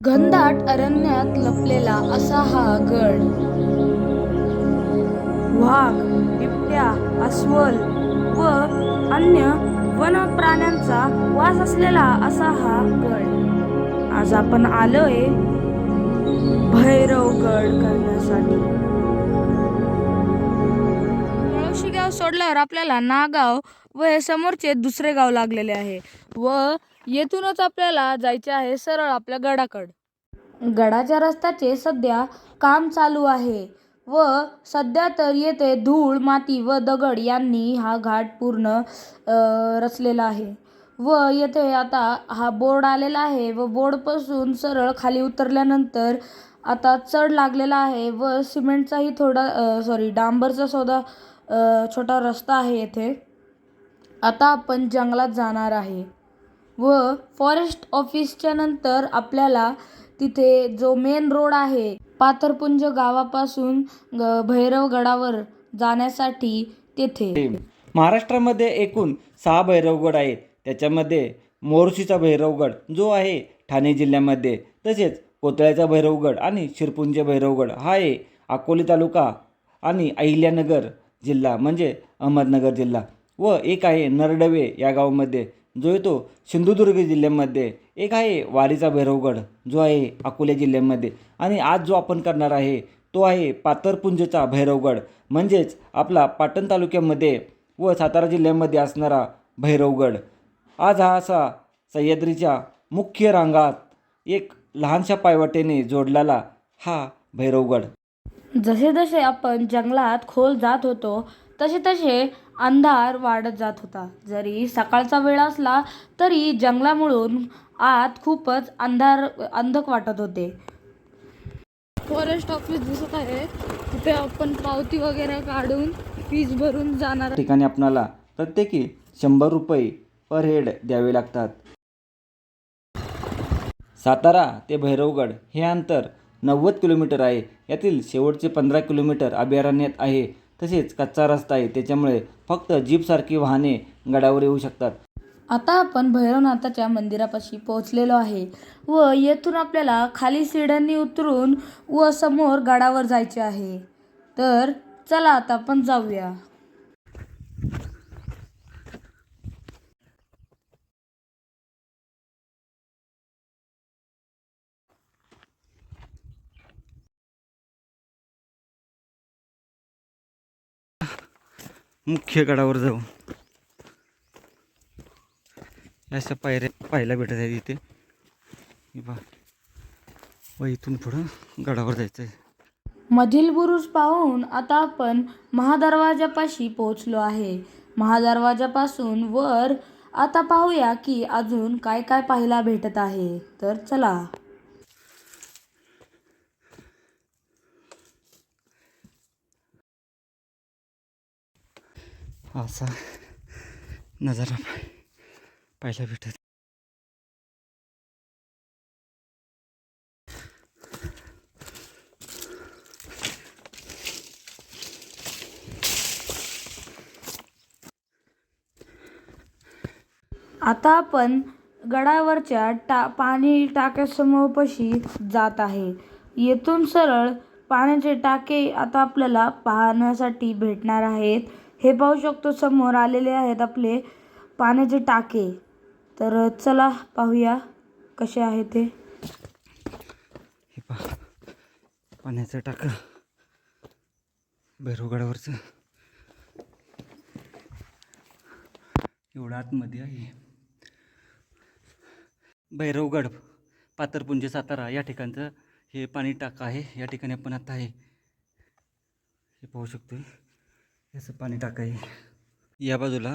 घनदाट अरण्यात लपलेला असा हा गड. वाघ बिबट्या अस्वल व अन्य वन प्राण्यांचा वास असलेला असा हा गड. आज आपण आलोय भैरवगड करण्यासाठी. मुळशी गाव सोडल्यावर आपल्याला नागाव व हे समोरचे दुसरे गाव लागलेले आहे. व येथूनच आपल्याला जायचे आहे सरळ आपल्या गडाकड. गडाच्या रस्त्याचे सध्या काम चालू आहे व सध्या तर येथे धूळ माती व दगड यांनी हा घाट पूर्ण रचलेला आहे व येथे आता हा बोर्ड आलेला आहे व बोर्डपासून सरळ खाली उतरल्यानंतर आता चढ लागलेला आहे व सिमेंटचाही थोडा सॉरी डांबरचा सौदा छोटा रस्ता आहे येथे. आता आपण जंगलात जाणार आहे. व फॉरेस्ट ऑफिसच्या नंतर आपल्याला तिथे जो मेन रोड आहे पाथरपुंज गावापासून भैरवगडावर जाण्यासाठी तेथे. महाराष्ट्रामध्ये एकूण सहा भैरवगड आहेत. त्याच्यामध्ये मोर्शीचा भैरवगड जो आहे ठाणे जिल्ह्यामध्ये तसेच कोतळ्याचा भैरवगड आणि शिरपुंज भैरवगड हा आहे अकोले तालुका आणि अहिल्यानगर जिल्हा म्हणजे अहमदनगर जिल्हा. व एक आहे नरडवे या गावामध्ये. जो येतो सिंधुदुर्ग जिल्ह्यामध्ये एक आहे वारीचा भैरवगड जो आहे अकोला जिल्ह्यामध्ये. आणि आज जो आपण करणार आहे तो आहे पातरपुंजचा भैरवगड. म्हणजेच आपला पाटण तालुक्यामध्ये व सातारा जिल्ह्यामध्ये असणारा भैरवगड. आज हा असा सह्याद्रीच्या मुख्य रांगात एक लहानशा पायवाटेने जोडलेला हा भैरवगड. जसे जसे आपण जंगलात खोल जात होतो तसे तसे अंधार वाढत जात होता. जरी सकाळचा वेळ असला तरी जंगलामुळून आत खूपच अंधार अंधक वाटत होते. फॉरेस्ट ऑफिस दिसत आहे. तिथे आपण पावती वगैरे काढून फीज भरून जाणार ठिकाणी आपणाला प्रत्येकी शंभर रुपये पर हेड द्यावे लागतात. सातारा ते भैरवगड हे अंतर नव्वद किलोमीटर आहे. यातील शेवटचे पंधरा किलोमीटर अभयारण्यात आहे. तसेच कच्चा रस्ता आहे. त्याच्यामुळे फक्त जीपसारखी वाहने गडावर येऊ शकतात. आता आपण भैरवनाथाच्या मंदिरापाशी पोहोचलेलो आहे व येथून आपल्याला खाली सिड्यांनी उतरून व समोर गडावर जायचे आहे. तर चला आता आपण जाऊया. मुख्य गडावर जाऊ अशा पायऱ्या पाहायला भेटत आहेत इथे. हे व इथून पुढं गडावर जायचं आहे मधील बुरुज पाहून आता आपण महादरवाजापाशी पोहोचलो आहे. महादरवाजापासून वर आता पाहूया की अजून काय काय पाहायला भेटत आहे. तर चला. असा नजारा पाहायला भेटत. आता आपण गडावरच्या टा पाणी टाक्यासमोरपाशी जात आहे. येथून सरळ पाण्याचे टाके आता आपल्याला पाहण्यासाठी भेटणार आहेत. हे पाहू शकतो समोर आलेले आहेत आपले पाण्याचे टाके. तर चला पाहूया कसे आहे ते. हे पहा पाण्याचं टाकं. भैरवगडावरचं. एवढं आतमध्ये आहे. भैरवगड पातरपुंज सातारा या ठिकाणचं हे पाणी टाक आहे. या ठिकाणी आपण आता आहे. हे पाहू शकतो याचं पाणी टाकाय. या बाजूला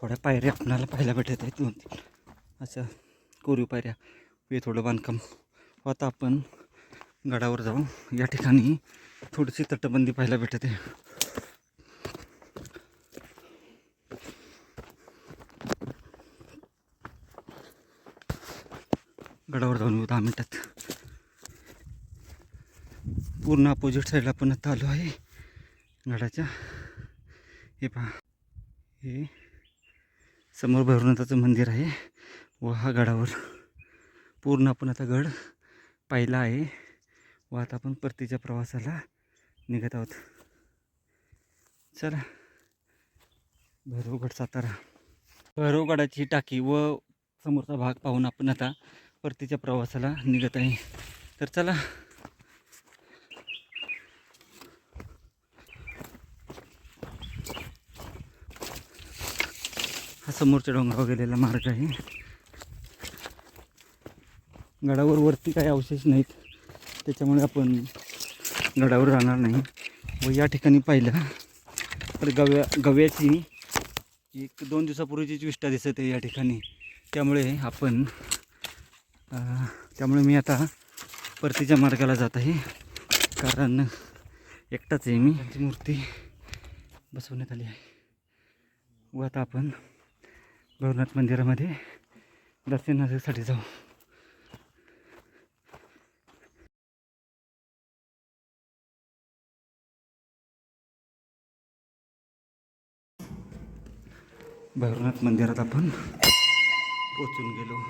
थोड्या पायऱ्या आपणाला पाहायला भेटत आहेत दोन तीन. अशा कोरीव पायऱ्या. हे थोडं बांधकाम आता आपण गडावर जाऊ. या ठिकाणी थोडीशी तटबंदी पाहायला भेटते. गडावर जाऊन येऊ दहा मिनटात. पूर्ण अपोजिट साईडला पण आता आलो आहे. गडाच्या हे पहा. हे समोर भैरवनाथाचं मंदिर आहे. व हा गडावर पूर्ण आपण आता गड पाहिला आहे. व आता आपण परतीच्या प्रवासाला निघत आहोत. चला. भैरवगड सातारा. भैरवगडाची टाकी व समोरचा भाग पाहून आपण आता परतीच्या प्रवासाला निघत आहे. तर चला. समोरच्या डोंगरावर गेलेला मार्ग आहे. गडावर वरती काही अवशेष नाहीत. त्याच्यामुळे आपण गडावर राहणार नाही. व या ठिकाणी पाहिलं तर गव्या गव्याची एक दोन दिवसापूर्वीची विष्ठा दिसत आहे या ठिकाणी. त्यामुळे आपण त्यामुळे मी आता परतीच्या मार्गाला जात आहे. कारण एकटाच आहे मी. त्यांची मूर्ती बसवण्यात आली आहे. व आता आपण भवनाथ मंदिरामध्ये दर्शनासाठी जाऊ. भैरवनाथ मंदिरात आपण पोचून गेलो.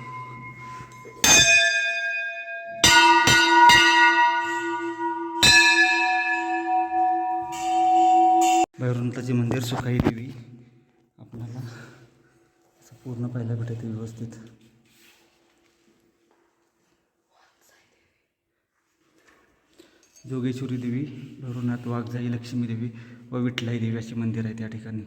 भैरवनाथाचे मंदिर सुखाई देवी. पाहायला भेटत व्यवस्थित. जोगेश्वरी देवी भैरवनाथ वाघजाई लक्ष्मी देवी व विठलाई देवी अशी मंदिर आहे त्या ठिकाणी.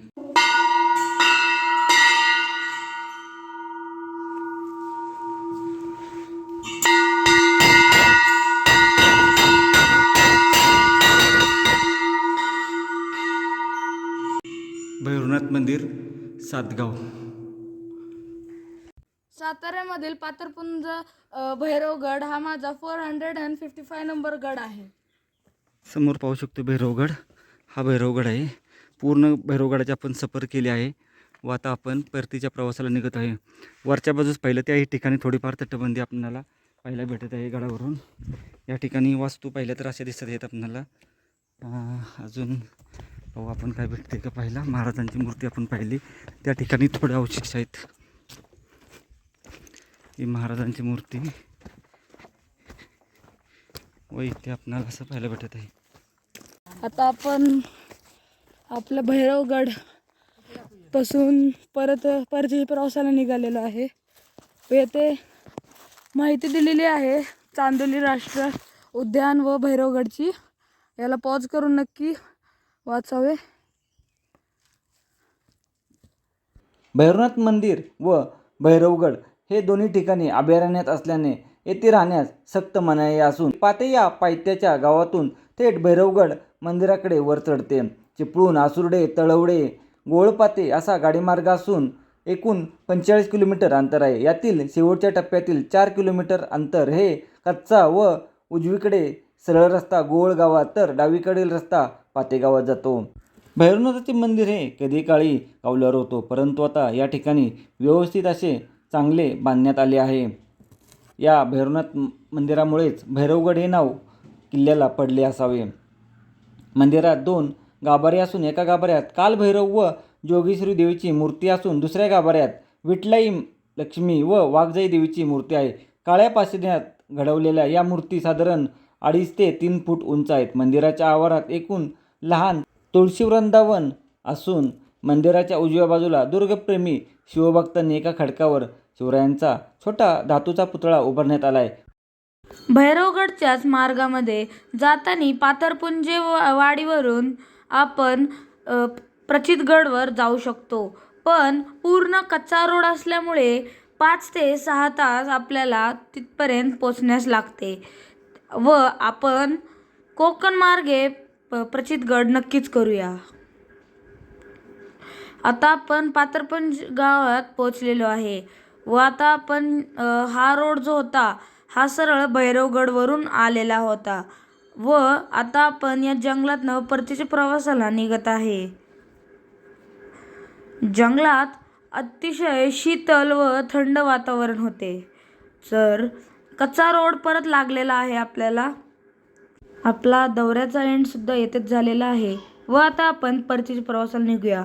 भैरवनाथ मंदिर सातगाव. साताऱ्यामधील पातरपुंज भैरवगड हा माझा four hundred and fifty five number गड आहे. समोर पाहू शकतो भैरवगड हा भैरवगड आहे. पूर्ण भैरवगडाची आपण सफर केली आहे. व आता आपण परतीच्या प्रवासाला निघत आहे. वरच्या बाजूस पाहिलं त्याही ठिकाणी थोडीफार तटबंदी आपल्याला पाहायला भेटत आहे गडावरून. या ठिकाणी वास्तू पाहिल्या तर अशा दिसत आहेत आपल्याला. अजून पाहू आपण काय भेटते का पाहिला महाराजांची मूर्ती आपण पाहिली. त्या ठिकाणी थोडे अवशेष आहेत. ही महाराजांची मूर्ती. व इथे आपणाला असं पाहायला भेटत आहे. आता आपण आपलं भैरवगडपासून परत परतीच्या प्रवासाला निघालेलो आहे. व येथे माहिती दिलेली आहे चांदोली राष्ट्र उद्यान व भैरवगडची. याला पॉज करून नक्की वाचावे. भैरवनाथ मंदिर व भैरवगड हे दोन्ही ठिकाणी अभयारण्यात असल्याने येथे राहण्यास सक्त मनाई असून पातेया पायथ्याच्या गावातून थेट भैरवगड मंदिराकडे वर चढते. चिपळूण आसुर्डे तळवडे गोळपाते असा गाडीमार्ग असून एकूण पंचेचाळीस किलोमीटर अंतर आहे. यातील शेवटच्या टप्प्यातील चार किलोमीटर अंतर हे कच्चा व उजवीकडे सरळ रस्ता गोळ गावात तर डावीकडील रस्ता पातेगावात जातो. भैरवनाथाचे मंदिर हे कधी काळी कावल्यावर होतो परंतु आता या ठिकाणी व्यवस्थित असे चांगले बांधण्यात आले आहे. या भैरवनाथ मंदिरामुळेच भैरवगड हे नाव किल्ल्याला पडले असावे. मंदिरात दोन गाभारे असून एका गाभाऱ्यात कालभैरव व जोगेश्वरी देवीची मूर्ती असून दुसऱ्या गाभाऱ्यात विठलाई लक्ष्मी व वाघजाई देवीची मूर्ती आहे. काळ्या पाषाणात घडवलेल्या या मूर्ती साधारण अडीच ते तीन फूट उंच आहेत. मंदिराच्या आवारात एकूण लहान तुळशी वृंदावन असून मंदिराच्या उजव्या बाजूला दुर्गप्रेमी शिवभक्तांनी एका खडकावर शिवरायांचा छोटा धातूचा पुतळा उभारण्यात आला आहे भैरवगडच्याच मार्गामध्ये जाताना पाथरपुंजे वा- वाडीवरून आपण प्रचितगडवर जाऊ शकतो. पण पूर्ण कच्चा रोड असल्यामुळे पाच ते सहा तास आपल्याला तिथपर्यंत पोचण्यास लागते व आपण कोकण मार्गे प- प्रचितगड नक्कीच करूया. आता आपण पाथरपुंज गावात पोचलेलो आहे. व आता आपण हा रोड जो होता हा सरळ भैरवगडवरून आलेला होता. व आता आपण या जंगलातनं परतीच्या प्रवासाला निघत आहे. जंगलात अतिशय शीतल व थंड वातावरण होते. तर कच्चा रोड परत लागलेला आहे आपल्याला आपला दौऱ्याचा एंडसुद्धा येथेच झालेला आहे. व आता आपण परतीच्या प्रवासाला निघूया.